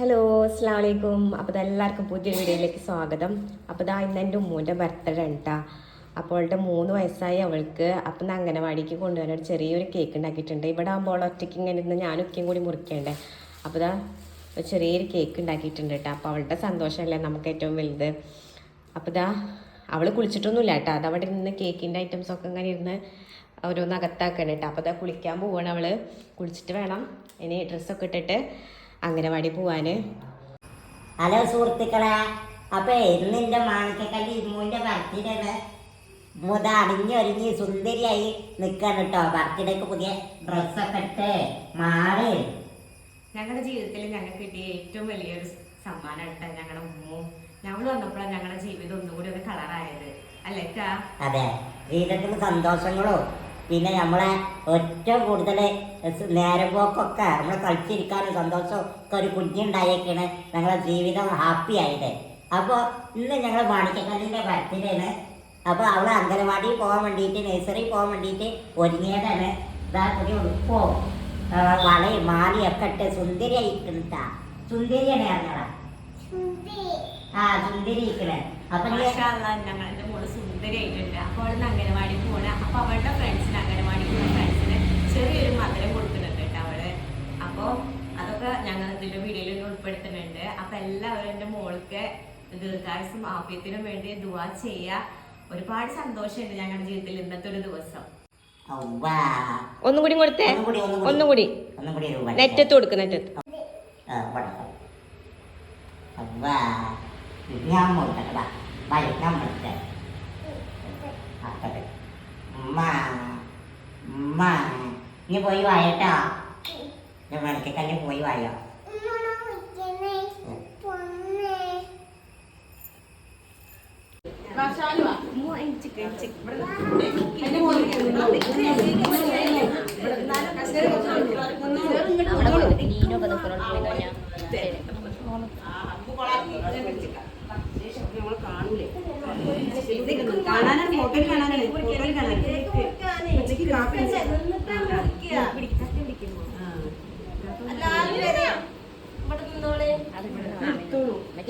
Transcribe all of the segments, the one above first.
Hello അസ്സാം വലൈക്കും അപ്പോൾ എല്ലാവർക്കും പുതിയ വീഡിയോയിലേക്ക് സ്വാഗതം. അപ്പോൾ ഇതാ ഇന്ന് എന്റെ ഉമ്മൂന്റെ ബർത്ത്ഡേ ഉണ്ടാ അപ്പോൾ അവളുടെ മൂന്ന് വയസ്സായി അവൾക്ക് അപ്പം ഇന്ന് അംഗനവാടിക്ക് കൊണ്ടുവരാൻ ഒരു ചെറിയൊരു കേക്ക് ഉണ്ടാക്കിയിട്ടുണ്ട്. ഇവിടെ ആകുമ്പോൾ അവൾ ഒറ്റയ്ക്ക് ഇങ്ങനെ ഇരുന്ന് ഞാൻ ഒക്കെയും കൂടി മുറിക്കേണ്ടേ. അപ്പോൾ ഇതാ ഒരു ചെറിയൊരു കേക്ക് ഉണ്ടാക്കിയിട്ടുണ്ട് കേട്ടോ അപ്പോൾ അവളുടെ സന്തോഷമല്ലേ നമുക്ക് ഏറ്റവും വലുത്. അപ്പോൾ ഇതാ അവൾ കുളിച്ചിട്ടൊന്നുമില്ല കേട്ടോ അത് അവിടെ ഇരുന്ന് കേക്കിന്റെ ഐറ്റംസൊക്കെ ഇങ്ങനെ ഇരുന്ന് ഓരോന്ന് അകത്താക്കണം കേട്ടോ അപ്പോൾ അതാ കുളിക്കാൻ പോവുകയാണ് അവൾ കുളിച്ചിട്ട് വേണം ഇനി ഡ്രസ്സൊക്കെ ഇട്ടിട്ട് അംഗനവാടി പോവാന്. ഹലോ സുഹൃത്തുക്കളെ അപ്പൊ ഇന്ന് എന്റെ മാണിക്കക്കല്ലി ഇമ്മൂന്റെ ബർത്ത്ഡേ മുത അണിഞ്ഞൊരുങ്ങി സുന്ദരിയായി നിൽക്കാൻ കേട്ടോ ബർത്ത്ഡേക്ക് പുതിയ ഡ്രസ്സൊക്കെ ഇട്ട് മാറി. ഞങ്ങളുടെ ജീവിതത്തിൽ ഞങ്ങൾക്ക് കിട്ടിയ ഏറ്റവും വലിയൊരു സമ്മാനം കേട്ടോ ഞങ്ങളുടെ ഉമ്മു. ഞങ്ങൾ വന്നപ്പോഴാണ് ഞങ്ങളുടെ ജീവിതം ഒന്നുകൂടി ഒരു കളറായത് അല്ലേ? അതെ. ജീവിതത്തിന് സന്തോഷങ്ങളും പിന്നെ നമ്മളെ ഏറ്റവും കൂടുതൽ നേരം പോക്കൊക്കെ നമ്മളെ കളിച്ചിരിക്കാനും സന്തോഷം ഒക്കെ ഒരു കുഞ്ഞുണ്ടായേക്കാണ് ഞങ്ങളെ ജീവിതം ഹാപ്പി ആയത്. അപ്പോൾ ഇന്ന് ഞങ്ങൾ മാണിക്കക്കല്ലിന്റെ ബർത്ത്ഡേയാണ് അപ്പോൾ അവൾ അംഗനവാടിയിൽ പോകാൻ വേണ്ടിയിട്ട് നഴ്സറി പോകാൻ വേണ്ടിയിട്ട് ഒരുങ്ങിയതാണ്. ഇതാ പുതിയ ഉപ്പോ വളയും മാലിയൊക്കെ ഇട്ട് സുന്ദരി സുന്ദരിയായിട്ടാ സുന്ദരിയാണ് ഞങ്ങളെ. ആ സുന്ദരി ഇരിക്കണേ അപ്പം ഞങ്ങളുടെ മോൾ സുന്ദരിയായിട്ടുണ്ട് അപ്പോൾ അവൾ അംഗനവാടി പോണ. അപ്പോൾ അവളുടെ ഫ്രണ്ട്സിന് അംഗനവാടി പോകുന്ന ഫ്രണ്ട്സിന് ചെറിയൊരു മധുരം കൊടുക്കുന്നുണ്ട് കേട്ടോ അവൾ. അപ്പോൾ അതൊക്കെ ഞങ്ങൾ ഇതിന്റെ വീഡിയോയിൽ ഉൾപ്പെടുത്തുന്നുണ്ട്. അപ്പോൾ എല്ലാവരും എന്റെ മോൾക്ക് ദീർഘായുസും ആഫ്യത്തിനും വേണ്ടി ദുവാ ചെയ്യുക. ഒരുപാട് സന്തോഷമുണ്ട് ഞങ്ങളുടെ ജീവിതത്തിൽ ഇന്നത്തെ ഒരു ദിവസം. ഒന്നുകൂടി ഒന്നും കൂടി കൊടുത്തേ? ഒന്നും കൂടി, ഒന്നും കൂടി. ഒന്നും കൂടി. ഒന്നും കൂടി ഒരു വടി. നെറ്റത്ത് കൊടുക്ക നെറ്റത്ത്. ഞാൻ മുറിക്കട്ടെ. വാ, ഞാൻ മുറിക്കട്ടെ. ആക്കട്ടെ. ഉമ്മ. ഉമ്മ. നീ പോയി വായട്ടാ ഞാൻ മണിക്കക്കല്ല് പോയി കാണാനാണ് ഫോട്ടോയിൽ കാണാനാണ് ഫോട്ടോയിൽ കാണാനാണ് ഉച്ചയ്ക്ക് കാപ്പി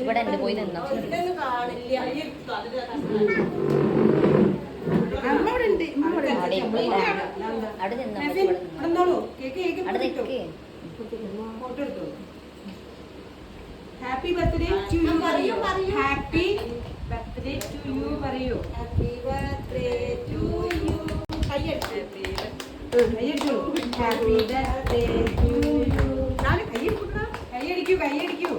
ഇവിടെ ഉണ്ട് പോയി നിന്നോ. അവിടെ നിന്നോ അവിടെ. നിൽക്ക് happy birthday happy birthday to you പറയൂ. ഹാപ്പി ബർത്ത്ഡേ ടു യു കൈയടിച്ചോളൂ ഹാപ്പി ബർത്ത്ഡേ ടു യു നാളെ കൈയടിക്കൂ കൈയടിക്കൂ കൈയടിക്കൂ.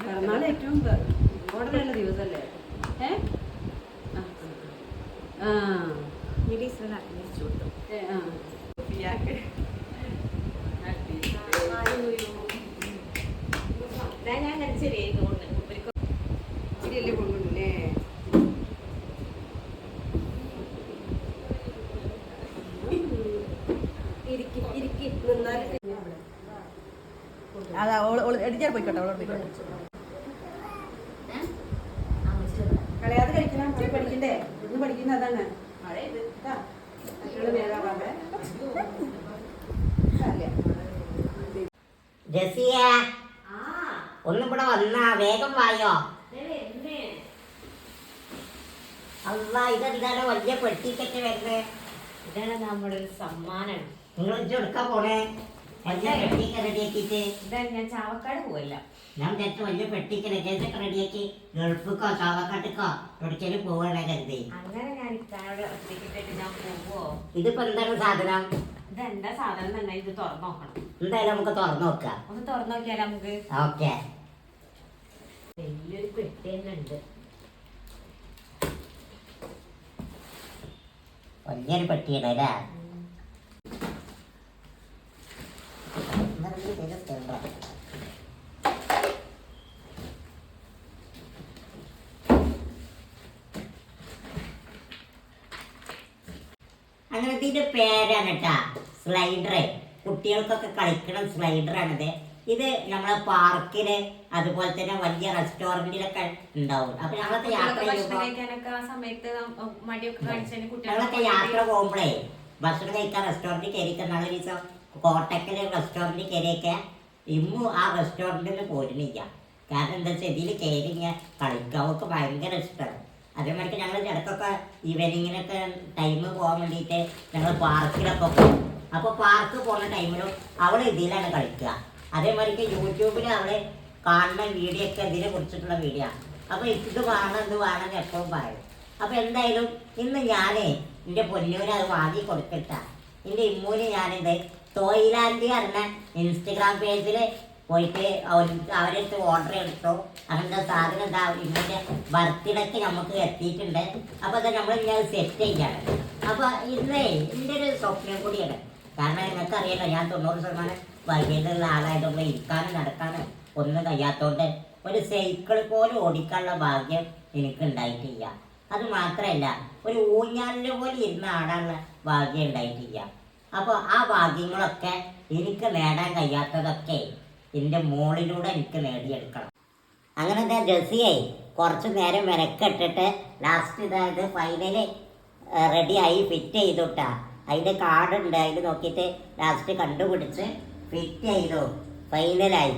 പിറന്നാൾ ഏറ്റവും ഇമ്പോർട്ടന്റ് ദിവസമല്ലേ? ഏ? ആ. ആ. ഏ, ആ. ഞാൻ ചെറിയ ഇച്ചിരിയല്ലേ അതാ ഓൾ ഓൾ എടിച്ചാൽ പോയിക്കോട്ടെ അവളോട് പോയിക്കോട്ടെ കളയാതെ കഴിക്കണം പഠിക്കണ്ടേ ഇന്ന് പഠിക്കുന്ന അതാണ്. അല്ലേ? ജസിയ ഒന്നും കൂടെ വന്നാ വേഗം വായോ അല്ല ഇതെന്താണ് വലിയ പെട്ടിക്കൊക്കെ വരുന്നത് ഇതാണ് നമ്മുടെ ഒരു സമ്മാനം നിങ്ങൾ എടുക്കാൻ പോണേ? വലിയ പെട്ടിക്ക് റെഡിയാക്കിയിട്ട്. ഇതാണ് ഞാൻ ചാവക്കാട് പോവല്ല. ഞാൻ വിചാരിച്ചു വലിയ പെട്ടിക്ക് ലഗേജൊക്കെ റെഡിയാക്കി ഗൾഫിക്കോ ചാവക്കാട്ടിക്കോ എവിടേക്കാലും പോവാണേ കരുതി. അങ്ങനെ ഞാൻ ഇക്കാനോട് ഒറ്റയ്ക്കിട്ടിട്ട് ഞാൻ പോവോ? ഇതിപ്പോ എന്താണ് സാധനം? ഇതെന്താ സാധനം തന്നെ ഇത് തുറന്നു നോക്കണം. എന്തായാലും നമുക്ക് തുറന്നു നോക്കാം. ഒന്ന് തുറന്നു നോക്കിയാലോ നമുക്ക്? ഓക്കെ. വലിയൊരു പെട്ടി തന്നെ ഉണ്ട്. വലിയൊരു പെട്ടിയാണ് അല്ലേ? അങ്ങനെ ഇതിന്റെ പേരാണ് കേട്ടാ സ്ലൈഡർ കുട്ടികൾക്കൊക്കെ കളിക്കണം സ്ലൈഡറാണിത്. ഇത് നമ്മളെ പാർക്കിൽ അതുപോലെ തന്നെ വലിയ റെസ്റ്റോറന്റിലൊക്കെ ഉണ്ടാവും. അപ്പൊ ഞങ്ങളൊക്കെ യാത്ര ഞങ്ങളൊക്കെ യാത്ര പോകുമ്പോഴേ ഭക്ഷണം കഴിക്കാൻ റെസ്റ്റോറന്റിൽ കയറി നല്ല ദിവസം കോട്ടക്കൽ റെസ്റ്റോറന്റിൽ കയറിയൊക്കെ ഇമ്മു ആ റെസ്റ്റോറന്റിൽ നിന്ന് പോരുന്നില്ല. കാരണം എന്താ വെച്ചാൽ ഇതിൽ കയറി ഇങ്ങനെ കളിക്കാവൊക്കെ ഭയങ്കര ഇഷ്ടമാണ് അതേമാതിരി ഞങ്ങൾ ഇടയ്ക്കൊക്കെ ഈവനിങ്ങിനൊക്കെ ടൈം പോകാൻ വേണ്ടിയിട്ട് ഞങ്ങൾ പാർക്കിലൊക്കെ പോകും അപ്പോൾ പാർക്ക് പോകുന്ന ടൈമിലും അവൾ ഇതിലാണ് കളിക്കുക അതേമാതിരി യൂട്യൂബിൽ അവൾ കാണുന്ന വീഡിയോ ഒക്കെ ഇതിനെ കുറിച്ചിട്ടുള്ള വീഡിയോ അപ്പോൾ ഇത് വേണം ഇത് വേണം എന്ന് എപ്പോഴും പറയും. അപ്പോൾ എന്തായാലും ഇന്ന് ഞാനേ എന്റെ പൊന്നൂനെ അത് വാങ്ങി കൊടുത്തിട്ടാണ് എന്റെ ഇമ്മൂന് ഞാനിത് ടോയ്ലാൻഡ് പറഞ്ഞ ഇൻസ്റ്റഗ്രാം പേജിൽ പോയിട്ട് അവരെടുത്ത് ഓർഡർ എടുത്തു. അങ്ങനത്തെ സാധനം? എന്താ ഇങ്ങനെ ബർത്ത്ഡേക്ക് നമുക്ക് എത്തിയിട്ടുണ്ട്. അപ്പോൾ അത് നമ്മൾ ഇങ്ങനെ സെറ്റ് ചെയ്യാണ്. അപ്പോൾ ഇന്നേ എന്റെ ഒരു സ്വപ്നം കൂടിയാണ്. കാരണം നിങ്ങൾക്ക് അറിയാലോ ഞാൻ തൊണ്ണൂറ് ശതമാനം വൈകിട്ടുള്ള ആളായതുകൊണ്ട് ഇരിക്കാനും നടക്കാനും ഒന്നും കഴിയാത്തതുകൊണ്ട് ഒരു സൈക്കിൾ പോലും ഓടിക്കാനുള്ള ഭാഗ്യം എനിക്ക് ഉണ്ടായിട്ടില്ല അത് മാത്രമല്ല ഒരു ഊഞ്ഞാലിൽ പോലെ ഇരുന്ന് ആടാനുള്ള ഭാഗ്യം ഉണ്ടായിട്ടില്ല. അപ്പോൾ ആ ഭാഗ്യങ്ങളൊക്കെ എനിക്ക് നേടാൻ കഴിയാത്തതൊക്കെ എന്റെ മോളിലൂടെ എനിക്ക് നേടിയെടുക്കണം. അങ്ങനെ എന്താ ജെസ്സിയായി കുറച്ച് നേരം മെനക്കെട്ടിട്ട് ലാസ്റ്റ് ഇതായത് ഫൈനലി റെഡിയായി ഫിറ്റ് ചെയ്തുട്ടാ. അതിന്റെ കാർഡുണ്ട് അതിൽ നോക്കിയിട്ട് ലാസ്റ്റ് കണ്ടുപിടിച്ച് ഫിറ്റ് ചെയ്തു. ഫൈനലായി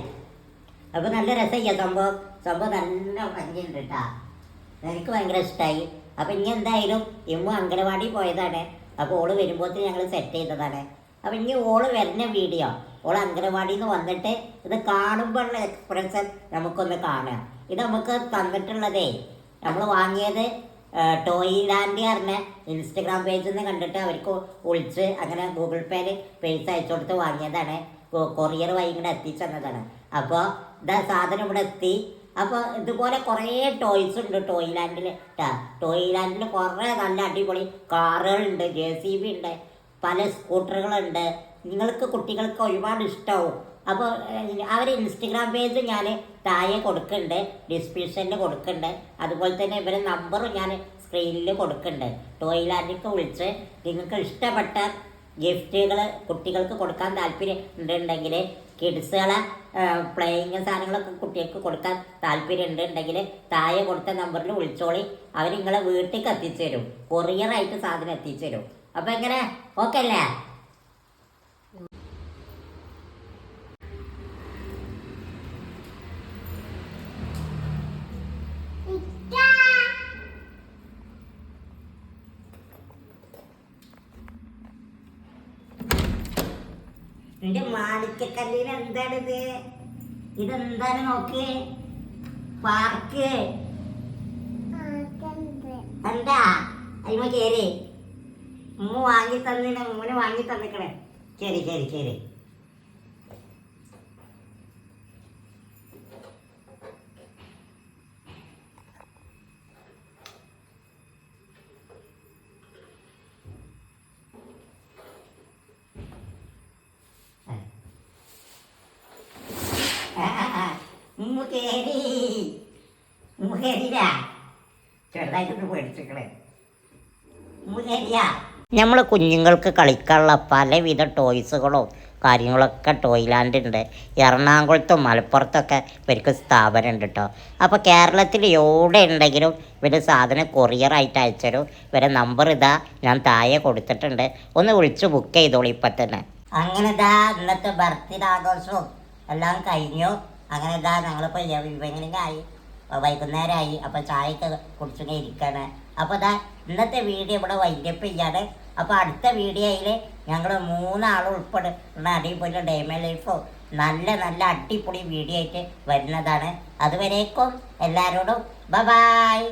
അപ്പോൾ നല്ല രസമില്ല സംഭവം? സംഭവം നല്ല ഭംഗിയുണ്ട് കേട്ടാ എനിക്ക് ഭയങ്കര ഇഷ്ടമായി അപ്പം ഇനി എന്തായാലും ഇമ്മ അംഗനവാടി പോയതാണ്. അപ്പോൾ ഓൾ വരുമ്പോഴത്തേന് ഞങ്ങൾ സെറ്റ് ചെയ്തതാണ്. അപ്പം ഇനി ഓൾ വരുന്ന വീഡിയോ ഓൾ അംഗനവാടിയിൽ നിന്ന് വന്നിട്ട് ഇത് കാണുമ്പോഴുള്ള എക്സ്പ്രഷൻ നമുക്കൊന്ന് കാണാം. ഇത് നമുക്ക് തന്നിട്ടുള്ളതേ നമ്മൾ വാങ്ങിയത് ടോയ് ലാൻഡ് പറഞ്ഞ ഇൻസ്റ്റഗ്രാം പേജിൽ നിന്ന് കണ്ടിട്ട് അവർക്ക് വിളിച്ച് അങ്ങനെ ഗൂഗിൾ പേയിൽ പൈസ അയച്ചു കൊടുത്ത് വാങ്ങിയതാണ്. കൊറിയർ വഴി എത്തിച്ചെന്നതാണ്. അപ്പോൾ ഇതാ സാധനം ഇവിടെ എത്തി അപ്പോൾ ഇതുപോലെ കുറേ ടോയ്സ് ഉണ്ട് ടോയ്ലാൻഡിൽ കേട്ടാ ടോയ്ലാൻഡിൽ കുറേ നല്ല അടിപൊളി കാറുകളുണ്ട് ജെ സി ബി ഉണ്ട് പല സ്കൂട്ടറുകളുണ്ട് നിങ്ങൾക്ക് കുട്ടികൾക്ക് ഒരുപാട് ഇഷ്ടമാവും അപ്പോൾ അവർ ഇൻസ്റ്റഗ്രാം പേജ് ഞാൻ താഴെ കൊടുക്കുന്നുണ്ട് ഡിസ്ക്രിപ്ഷനിൽ കൊടുക്കുന്നുണ്ട് അതുപോലെ തന്നെ ഇവരെ നമ്പറും ഞാൻ സ്ക്രീനിൽ കൊടുക്കുന്നുണ്ട് ടോയ്ലാൻഡിക്ക് വിളിച്ച് നിങ്ങൾക്ക് ഇഷ്ടപ്പെട്ട ഗിഫ്റ്റുകൾ കുട്ടികൾക്ക് കൊടുക്കാൻ താല്പര്യം ഉണ്ടെങ്കിൽ കിഡ്സുകളെ പ്ലേയിങ് സാധനങ്ങളൊക്കെ കുട്ടികൾക്ക് കൊടുക്കാൻ താല്പര്യം ഉണ്ടെങ്കിൽ താഴെ കൊടുത്ത നമ്പറിൽ വിളിച്ചോളി. അവർ നിങ്ങളെ വീട്ടിലേക്ക് എത്തിച്ചു തരും കൊറിയറായിട്ട് സാധനം എത്തിച്ചു തരും അപ്പം എങ്ങനെ? ഓക്കെ അല്ലേ? നിന്റെ എന്താണ് എന്താണിത് ഇതെന്താണ് നോക്ക്. പാർക്ക്. എന്താ? അയ്മ കേറി. ഉമ്മ വാങ്ങി തന്നിന് ഉമ്മന് വാങ്ങി തന്നിക്കണേ. കേറി കേറി കേറി. ഉമ്മ കേറിയില്ല ചെറുതായിട്ടൊന്ന് പേടിച്ചിക്കണേ നമ്മൾ കുഞ്ഞുങ്ങൾക്ക് കളിക്കാനുള്ള പലവിധ ടോയ്സുകളും കാര്യങ്ങളൊക്കെ ടോയ്ലാൻഡ് ഉണ്ട് എറണാകുളത്തും മലപ്പുറത്തൊക്കെ ഇവർക്ക് സ്ഥാപനം ഉണ്ട് കേട്ടോ അപ്പോൾ കേരളത്തിൽ എവിടെ ഉണ്ടെങ്കിലും ഇവർ സാധനം കൊറിയറായിട്ട് അയച്ചുതരും ഇവരെ നമ്പർ ഇതാ ഞാൻ താഴെ കൊടുത്തിട്ടുണ്ട്. ഒന്ന് വിളിച്ച് ബുക്ക് ചെയ്തോളൂ ഇപ്പം തന്നെ അങ്ങനെ ഇതാ ഇന്നത്തെ ബർത്ത്ഡേ ആഘോഷവും. എല്ലാം കഴിഞ്ഞു. അങ്ങനെ ഇതാ ഞങ്ങളിപ്പോൾ ഇവങ്ങനെ ആയി വൈകുന്നേരമായി അപ്പോൾ ചായയൊക്കെ കുടിച്ചിങ്ങനെ ഇരിക്കുകയാണ് അപ്പോൾ ഇതാ ഇന്നത്തെ വീഡിയോ ഇവിടെ വൈൻഡപ്പ് അപ്പോൾ അടുത്ത വീഡിയോയിൽ ഞങ്ങൾ മൂന്നാളും ഉൾപ്പെടുന്ന അടിപൊളി ഡേമേ ലൈഫോ നല്ല നല്ല അടിപൊളി വീഡിയോ ആയിട്ട് വരുന്നതാണ്. അതുവരേക്കും എല്ലാവരോടും ബ ബായ്